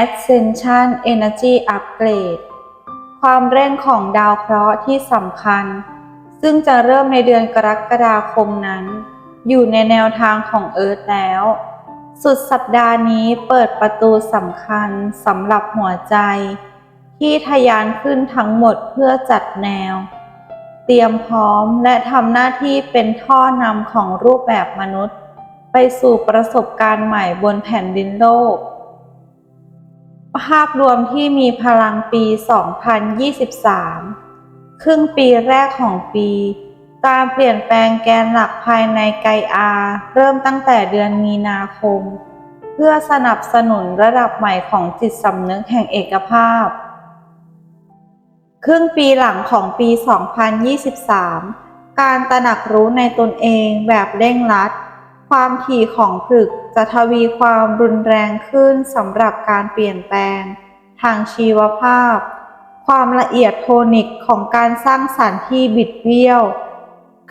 Ascension Energy Upgrade ความเร่งของดาวเคราะห์ที่สำคัญ ซึ่งจะเริ่มในเดือนกรกฎาคมนั้น อยู่ในแนวทางของเอิร์ธแล้ว สุดสัปดาห์นี้เปิดประตูสำคัญสำหรับหัวใจ ที่ทะยานขึ้นทั้งหมดเพื่อจัดแนว เตรียมพร้อมและทำหน้าที่เป็นท่อนำของรูปแบบมนุษย์ ไปสู่ประสบการณ์ใหม่บนแผ่นดินโลก ภาพรวมที่มีพลังปี 2023 ครึ่งปีแรกของปี การเปลี่ยนแปลงแกนหลักภายในไกอาเริ่มตั้งแต่เดือนมีนาคม เพื่อสนับสนุนระดับใหม่ของจิตสำนึกแห่งเอกภาพ ครึ่งปีหลังของปี 2023 การตระหนักรู้ในตนเองแบบเร่งรัด ความถี่ของผลึกจะทวีความรุนแรงขึ้นสำหรับการเปลี่ยนแปลง ทางชีวภาพ ความละเอียดโทนิกของการสร้างสรรที่บิดเบี้ยว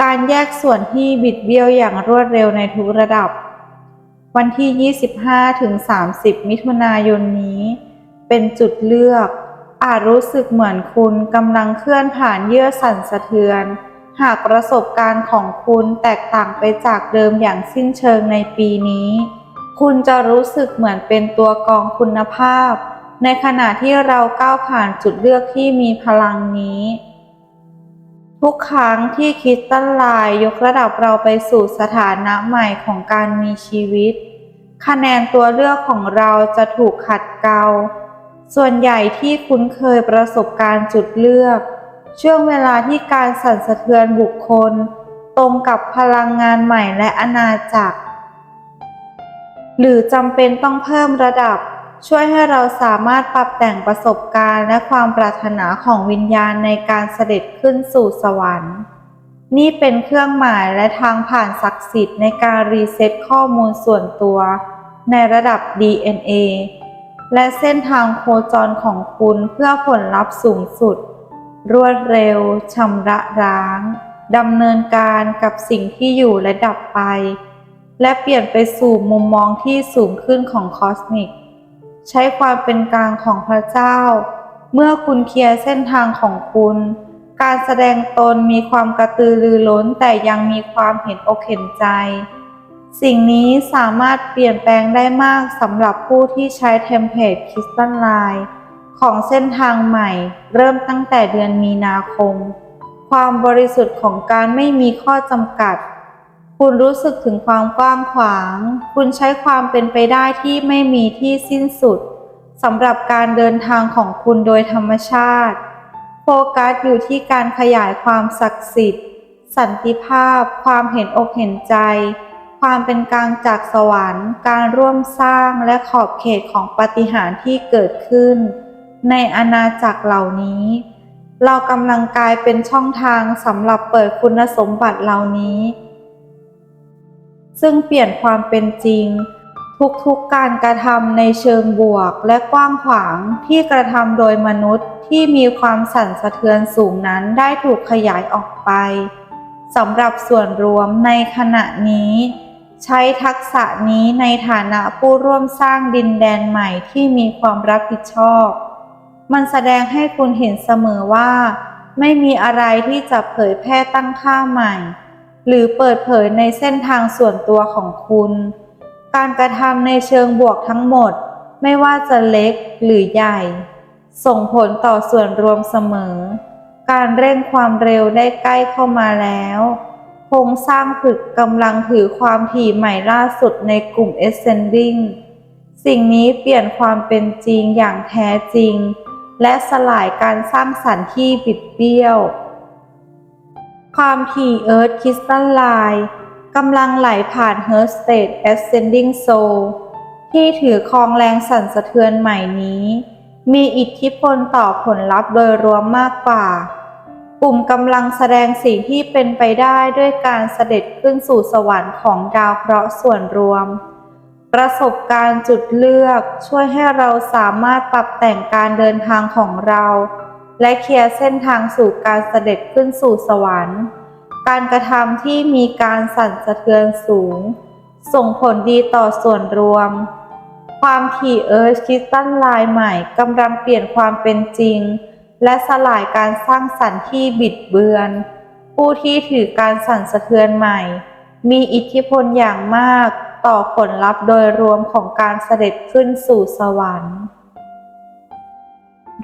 การแยกส่วนที่บิดเบี้ยวอย่างรวดเร็วในทุกระดับ วันที่ 25-30 มิถุนายนนี้ เป็นจุดเลือกอาจรู้สึกเหมือนคุณกำลังเคลื่อนผ่านเยื่อสั่นสะเทือน หากประสบการณ์ของคุณแตกต่างไปจากเดิมอย่างสิ้นเชิงในปีนี้ คุณจะรู้สึกเหมือนเป็นตัวกองคุณภาพ ในขณะที่เราก้าวผ่านจุดเลือกที่มีพลังนี้ ทุกครั้งที่คริสตัลไลน์ยกระดับเราไปสู่สถานะใหม่ของการมีชีวิต คะแนนตัวเลือกของเราจะถูกขัดเกลาส่วนใหญ่ที่คุ้นเคยประสบการณ์จุดเลือก ช่วงเวลาที่การสั่นสะเทือนบุคคล ตรงกับพลังงานใหม่และอาณาจักร หรือจำเป็นต้องเพิ่มระดับ ช่วยให้เราสามารถปรับแต่งประสบการณ์และความปรารถนาของวิญญาณในการเสด็จขึ้นสู่สวรรค์ นี่เป็นเครื่องหมายและทางผ่านศักดิ์สิทธิ์ในการรีเซ็ตข้อมูลส่วนตัว ในระดับ DNA และเส้นทางโคจรของคุณเพื่อผลลัพธ์สูงสุด รวดเร็วชำระร้างดำเนินการกับสิ่งที่อยู่และดับไป และเปลี่ยนไปสู่มุมมองที่สูงขึ้นของคอสมิก ใช้ความเป็นกลางของพระเจ้า เมื่อคุณเคลียร์เส้นทางของคุณ การแสดงตนมีความกระตือรือร้นแต่ยังมีความเห็นอกเห็นใจ สิ่งนี้สามารถเปลี่ยนแปลงได้มากสำหรับผู้ที่ใช้เทมเพลตคิสตัลไลน์ ของเส้นทางใหม่เริ่มตั้งแต่เดือนมีนาคม ความบริสุทธิ์ของการไม่มีข้อจำกัด คุณรู้สึกถึงความกว้างขวาง คุณใช้ความเป็นไปได้ที่ไม่มีที่สิ้นสุดสำหรับการเดินทางของคุณโดยธรรมชาติ โฟกัสอยู่ที่การขยายความศักดิ์สิทธิ์ สันติภาพ ความเห็นอกเห็นใจ ความเป็นกลางจากสวรรค์ การร่วมสร้างและขอบเขตของปาฏิหาริย์ที่เกิดขึ้น ในอาณาจักรเหล่านี้ เรากำลังกลายเป็นช่องทางสำหรับเปิดคุณสมบัติเหล่านี้ ซึ่งเปลี่ยนความเป็นจริง ทุกๆการกระทำในเชิงบวกและกว้างขวางที่กระทำโดยมนุษย์ที่มีความสั่นสะเทือนสูงนั้นได้ถูกขยายออกไปสำหรับส่วนรวมในขณะนี้ ใช้ทักษะนี้ในฐานะผู้ร่วมสร้างดินแดนใหม่ที่มีความรับผิดชอบ มันแสดงให้คุณเห็นเสมอว่า ไม่มีอะไรที่จะเผยแพร่ตั้งค่าใหม่ หรือเปิดเผยในเส้นทางส่วนตัวของคุณ การกระทำในเชิงบวกทั้งหมด ไม่ว่าจะเล็กหรือใหญ่ ส่งผลต่อส่วนรวมเสมอ การเร่งความเร็วได้ใกล้เข้ามาแล้วโครงสร้างผึกกำลังถือความถี่ใหม่ล่าสุดในกลุ่ม Ascending สิ่งนี้เปลี่ยนความเป็นจริงอย่างแท้จริง และสลายการสร้างสรรค์ที่บิดเบี้ยว ความถี่เอิร์ธคริสตัลไลน์กำลังไหลผ่าน h e r State Ascending Soul ที่ถือครองแรงสั่นสะเทือนใหม่นี้ มีอิทธิพลต่อผลลัพธ์โดยรวมมากกว่า กลุ่มกำลังแสดงสิ่งที่เป็นไปได้ด้วยการเสด็จขึ้นสู่สวรรค์ของดาวเคราะห์ส่วนรวม ประสบการณ์จุดเลือกช่วยให้เราสามารถปรับแต่งการเดินทางของเรา และเคลียร์เส้นทางสู่การเสด็จขึ้นสู่สวรรค์ การกระทำที่มีการสั่นสะเทือนสูง ส่งผลดีต่อส่วนรวม ความถี่เอิร์ธคิสตัลไลน์ใหม่กำลังเปลี่ยนความเป็นจริง และสลายการสร้างสรรค์ที่บิดเบือน ผู้ที่ถือการสั่นสะเทือนใหม่ มีอิทธิพลอย่างมาก ต่อผลลัพธ์โดยรวมของการเสด็จขึ้นสู่สวรรค์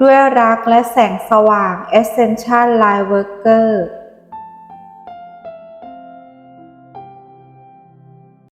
ด้วยรักและแสงสว่าง Essential Light Worker